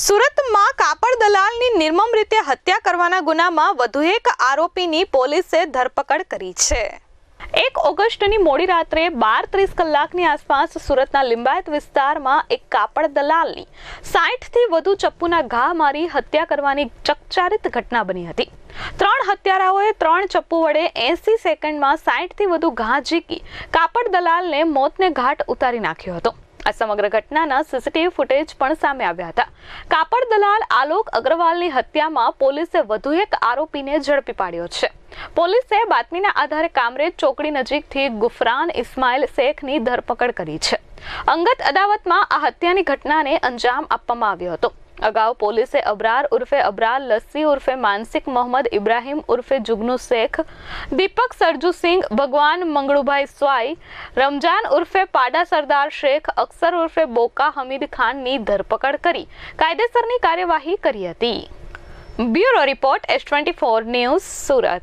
સુરતમાં કાપડ દલાલની નિર્મમ રીતે હત્યા કરવાના ગુનામાં વધુ એક આરોપીની પોલીસે ધરપકડ કરી છે. એક ઓગસ્ટની મોડી રાત્રે બાર ત્રીસ કલાકની આસપાસ સુરતના લિંબાયત વિસ્તારમાં એક કાપડ દલાલની સાઠથી વધુ ચપ્પુના ઘા મારી હત્યા કરવાની ચકચારિત ઘટના બની હતી. ત્રણ હત્યારાઓએ ત્રણ ચપ્પુ વડે એસી સેકન્ડમાં સાઠથી વધુ ઘા ઝીકી કાપડ દલાલને મોતને ઘાટ ઉતારી નાખ્યો હતો. આ સમગ્ર ઘટનાના સીસીટીવી ફૂટેજ પણ સામે આવ્યા હતા. કાપડ દલાલ આલોક અગ્રવાલની હત્યામાં પોલીસે વધુ એક આરોપીને ઝડપી પાડ્યો છે. પોલીસે બાતમીના આધારે કામરેજ ચોકડી નજીકથી ગુફરાન ઇસ્માઇલ શેખની ધરપકડ કરી છે. અંગત અદાવતમાં આ હત્યાની ઘટનાને અંજામ આપવામાં આવ્યો હતો. અગાઉ પોલીસે અબરાર ઉર્ફે અબરાર, લસ્સી ઉર્ફે માનસિક મોહમ્મદ ઇબ્રાહીમ ઉર્ફે જુગનુ શેખ, દીપક સરજુસિંહ ભગવાન મંગળુભાઈ સ્વાઈ, રમજાન ઉર્ફે પાડા સરદાર શેખ અક્ષર ઉર્ફે બોકા હમીદ ખાનની ધરપકડ કરી, કાયદેસરની કાર્યવાહી કરી હતી. Bureau report, S twenty four news Surat.